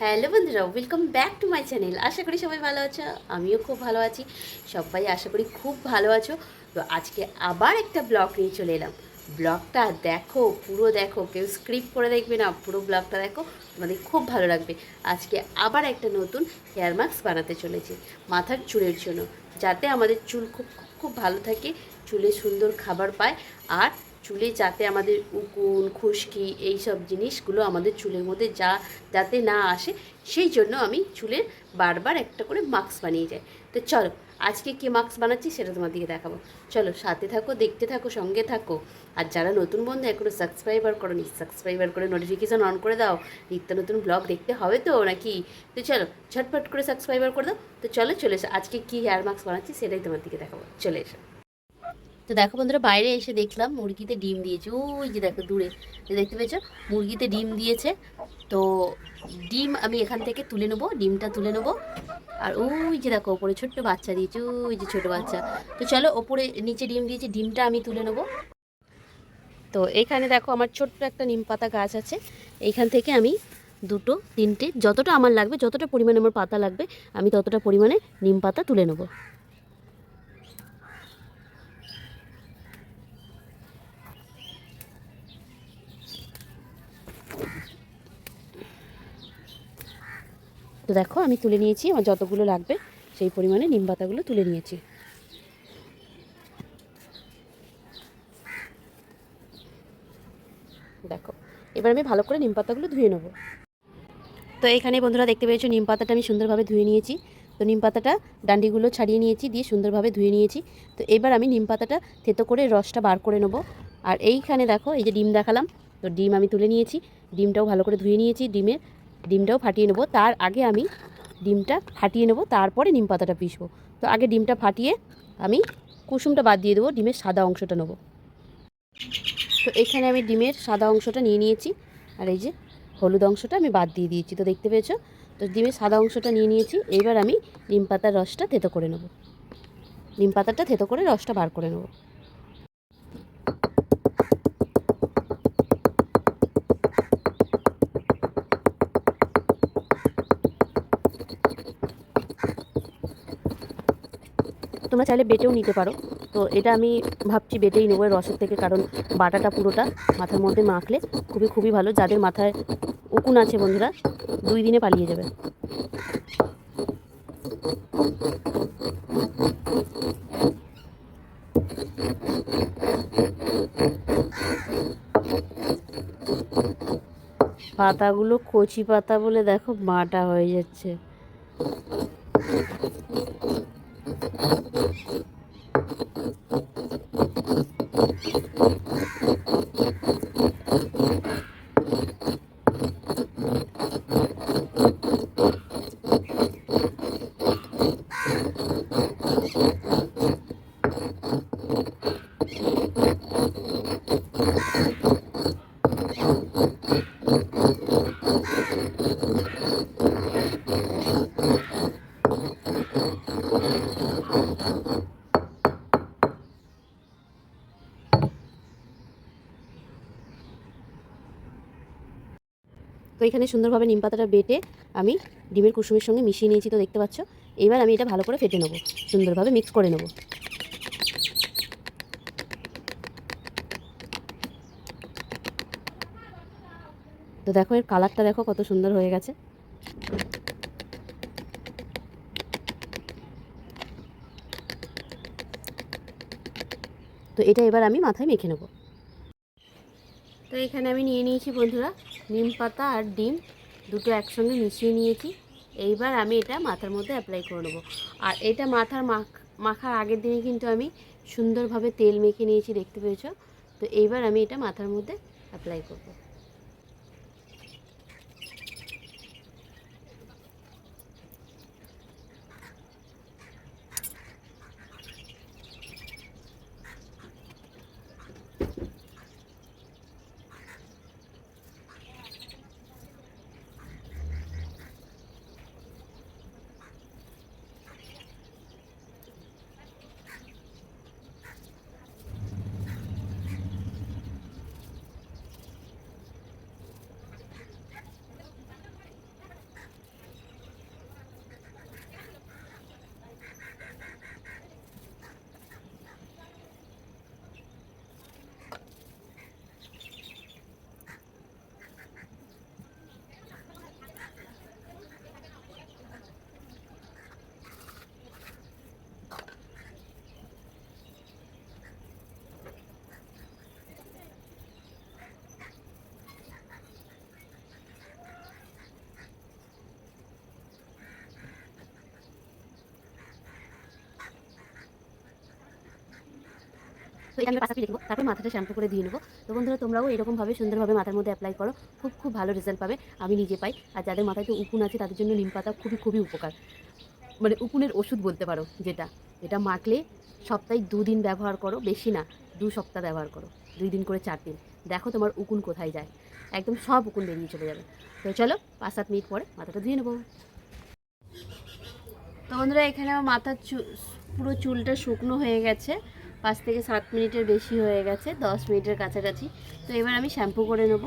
Hello বন্ধুরা welcome back to my channel আশা করি সবাই ভালো আছো, আমিও খুব ভালো আছি। সবাই আশা করি খুব ভালো আছো। তো আজকে আবার একটা ব্লগ নিয়ে চলে এলাম। ব্লগটা দেখো, পুরো দেখো, কেউ স্ক্রিপ্ট করে দেখবে না, পুরো ব্লগটা দেখো, তোমাদের খুব ভালো লাগবে। আজকে আবার একটা নতুন হেয়ার মাস্ক বানাতে চলেছি, মাথার চুলের জন্য, যাতে আমাদের চুল খুব খুব ভালো থাকে, চুলে সুন্দর খাবার পায়, আর চুলে যাতে আমাদের উকুন, খুশকি এই সব জিনিসগুলো আমাদের চুলের মধ্যে যা, যাতে না আসে, সেই জন্য আমি চুলের বারবার একটা করে মাস্ক বানিয়ে যাই। তো চলো, আজকে কী মাস্ক বানাচ্ছি সেটা তোমাদেরকে দেখাবো। চলো, সাথে থাকো, দেখতে থাকো, সঙ্গে থাকো। আর যারা নতুন বন্ধু এখনও সাবস্ক্রাইবার করো নি সাবস্ক্রাইবার করে নোটিফিকেশান অন করে দাও। নিত্য নতুন ব্লগ দেখতে হবে তো নাকি? তো চলো, ঝটপট করে সাবস্ক্রাইবার করে দাও। তো চলো, চলে এসো। আজকে কী হেয়ার মাস্ক বানাচ্ছি সেটাই তোমাদেরকে দেখাবো। চলে এসো। তো দেখো বন্ধুরা, বাইরে এসে দেখলাম মুরগিতে ডিম দিয়েছে। ওই যে দেখো দূরে দেখতে পেয়েছ? মুরগিতে ডিম দিয়েছে। তো ডিম আমি এখান থেকে তুলে নেব, ডিমটা তুলে নেব। আর ওই যে দেখো, ওপরে ছোট্ট বাচ্চা দিয়েছে, ওই যে ছোট বাচ্চা। তো চলো, ওপরে নিচে ডিম দিয়েছে, ডিমটা আমি তুলে নেব। তো এখানে দেখো, আমার ছোট্ট একটা নিম পাতা গাছ আছে। এইখান থেকে আমি দুটো, তিনটে, যতটা আমার লাগবে, যতটা পরিমাণে আমার পাতা লাগবে, আমি ততটা পরিমাণে নিম পাতা তুলে নেব। তো দেখো, আমি তুলে নিয়েছি, আমার যতগুলো লাগবে, সেই পরিমাণে নিম পাতাগুলো তুলে নিয়েছি। দেখো, এবার আমি ভালো করে নিম পাতাগুলো ধুয়ে নেব। তো এখানে বন্ধুরা দেখতে পেয়েছ, নিম পাতাটা আমি সুন্দরভাবে ধুয়ে নিয়েছি। তো নিম পাতাটা ডান্ডিগুলো ছাড়িয়ে নিয়েছি, দিয়ে সুন্দরভাবে ধুয়ে নিয়েছি। তো এবার আমি নিম পাতাটা থেতো করে রসটা বার করে নেব। আর এইখানে দেখো, এই যে ডিম দেখালাম, তো ডিম আমি তুলে নিয়েছি। ডিমটাও ভালো করে ধুয়ে নিয়েছি, ডিমের ডিমটাও ফাটিয়ে নেব। তার আগে আমি ডিমটা ফাটিয়ে নেব, তারপরে নিম পাতাটা পিসবো তো আগে ডিমটা ফাটিয়ে আমি কুসুমটা বাদ দিয়ে দেবো, ডিমের সাদা অংশটা নেব। তো এখানে আমি ডিমের সাদা অংশটা নিয়ে নিয়েছি, আর এই যে হলুদ অংশটা আমি বাদ দিয়ে দিয়েছি, তো দেখতে পেয়েছ? তো ডিমের সাদা অংশটা নিয়ে নিয়েছি এবার আমি নিম পাতার রসটা থেতো করে নেব। নিম পাতাটা থেতো করে রসটা বার করে নেব। তোমরা চাইলে বেটেও নিতে পারো। তো এটা আমি ভাবছি বেটেই নেব রসের থেকে, কারণ বাটাটা পুরোটা মাথার মধ্যে মাখলে খুবই খুবই ভালো। যাদের মাথায় উকুন আছে বন্ধুরা, দুই দিনে পালিয়ে যাবে। পাতাগুলো কচি পাতা বলে দেখো মাটা হয়ে যাচ্ছে। এখানে সুন্দরভাবে নিম পাতাটা বেটে আমি ডিমের কুসুমের সঙ্গে মিশিয়ে নিয়েছি, তো দেখতে পাচ্ছ? এবার আমি এটা ভালো করে ফেটে নেব, সুন্দরভাবে মিক্স করে নেব। তো দেখো, এর কালারটা দেখো কত সুন্দর হয়ে গেছে। তো এটা এবার আমি মাথায় মেখে নেব। তো এখানে আমি নিয়ে নিয়েছি বন্ধুরা নিম পাতা আর ডিম দুটো একসঙ্গে মিশিয়ে নিয়েছি। এইবার আমি এটা মাথার মধ্যে অ্যাপ্লাই করে নেব। আর এটা মাথার মাখ মাখার আগের দিনে কিন্তু আমি সুন্দরভাবে তেল মেখে নিয়েছি, দেখতে পেয়েছ? তো এইবার আমি এটা মাথার মধ্যে অ্যাপ্লাই করব। তো এটা আমি পাশাপাশি তারপর মাথাটা শ্যাম্পু করে দিয়ে নেব। তো বন্ধুরা, তোমরাও এরকমভাবে সুন্দরভাবে মাথার মধ্যে অ্যাপ্লাই করো। খুব খুব ভালো রেজাল্ট পাবে। আমি নিজে পাই। আর যাদের মাথায় তো উকুন আছে, তাদের জন্য নিম পাতা খুবই খুবই উপকার। মানে উকুনের ওষুধ বলতে পারো যেটা। এটা মাখলে সপ্তাহে দুদিন ব্যবহার করো, বেশি না, দু সপ্তাহ ব্যবহার করো। দুই দিন করে চার দিন। দেখো তোমার উকুন কোথায় যায়। একদম সব উকুন বেরিয়ে চলে যাবে। তো চলো পাঁচ সাত মিনিট পরে মাথাটা ধুয়ে নেব। তো বন্ধুরা, এখানে আমার মাথার পুরো চুলটা শুকনো হয়ে গেছে। পাঁচ থেকে সাত মিনিটের বেশি হয়ে গেছে, দশ মিনিটের কাছাকাছি। তো এবার আমি শ্যাম্পু করে নেব।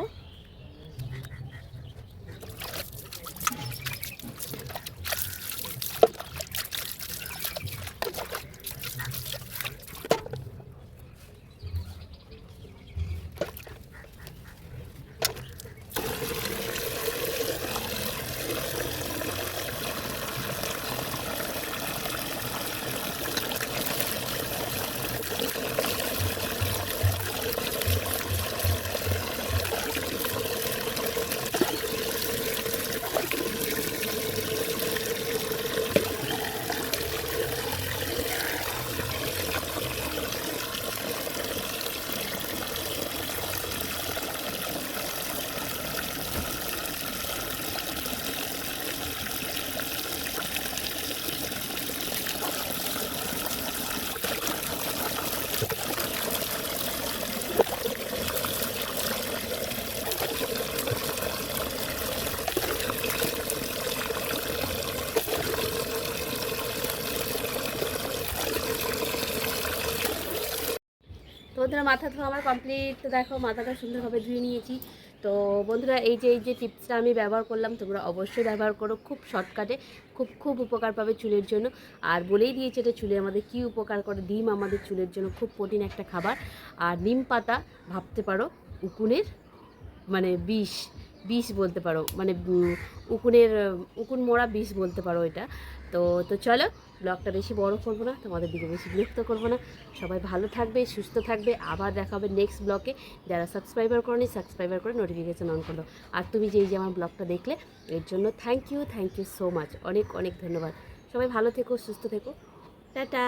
বন্ধুরা মাথা ধোয়া আমার কমপ্লিট দেখো মাথাটা সুন্দরভাবে ধুয়ে নিয়েছি। তো বন্ধুরা, এই যে এই যে টিপসটা আমি ব্যবহার করলাম, তোমরা অবশ্যই ব্যবহার করো খুব শর্টকাটে খুব খুব উপকার পাবে চুলের জন্য। আর বলেই দিয়েছে এটা চুলে আমাদের কী উপকার করে, ডিম আমাদের চুলের জন্য খুব প্রোটিন একটা খাবার। আর নিম পাতা, ভাবতে পারো, উকুনের মানে বিষ বিষ বলতে পারো মানে উকুনের, উকুন মোড়া বিষ বলতে পারো এটা। তো তো চলো ব্লগটা বেশি বড় করব না, তোমাদের দিকে বেশি বিরক্ত করব না। সবাই ভালো থাকবে, সুস্থ থাকবে, আবার দেখা হবে নেক্সট ব্লগে যারা সাবস্ক্রাইবার করনি সাবস্ক্রাইবার করে নোটিফিকেশান অন করল। আর তুমি যেই যে আমার ব্লগটা দেখলে, এর জন্য thank you thank you so much অনেক অনেক ধন্যবাদ। সবাই ভালো থেকো, সুস্থ থেকো। টাটা!